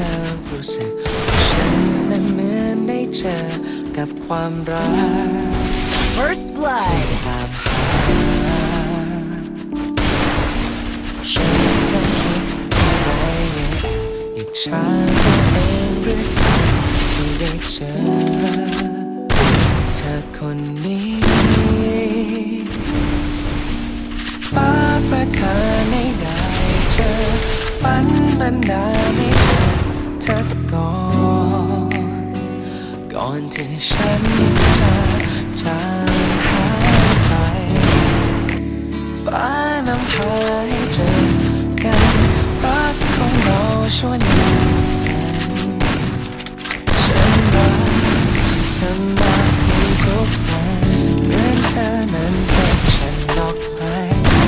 รู้สึกว่าฉันนั้นเหมือนได้เจอกับความรัก First blood. ตามหาฉันนั้นคิดที่ไรอิจฉาตัวเองหรือเปล่าที่ได้เจอเธอคนนี้ฟ้าประทานให้ได้เจอฝันบันดาลให้เจอ เธอก่อน ก่อนที่ฉันจะจางหายไปฟ้านำพาให้เจอกันรักของเราชวนยันฉันรักเธอมากขึ้นทุกวันเหมือนเธอนั้นเป็นฉันดอกไม้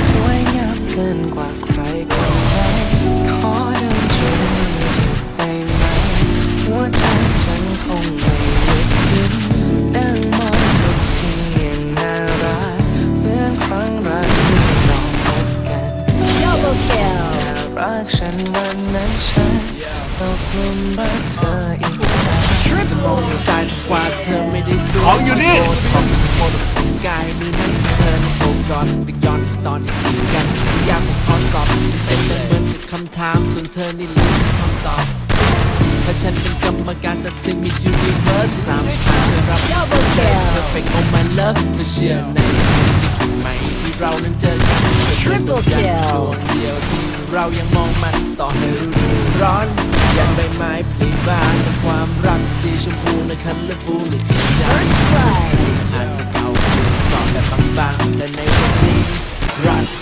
สวยงามเกินกว่าใครคนไหนขอเดิ ฉันตกหลุมรักเธออีกแล้วจะมองทางซ้ายทางขวาเธอไม่ได้สวยของอยู่นี่โดของโคตรกายมือนั้นเธอโอบกอดดึกย้อนตอนที่กินกันอยากผมขอสอบเป็นเหมือนกับคำถามส่วนเธอนี่แหละคือคำตอบถ้าฉันเป็นกรรมการตัดสินมิยูนิเวิร์สสามทางจะรับ Double kill. perfect oh my love เธอเชื่อในสิ่งใหม่ที่เรานั้นเจอกัน Triple แต่ kill ดวงเดียวที่เรายังมองมันต่อ บานแต่ความรักสีชมพูในคันและฟูในจิตใจอาจจะเก่าตอบแบบบางๆแต่ในวันนี้รัก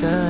to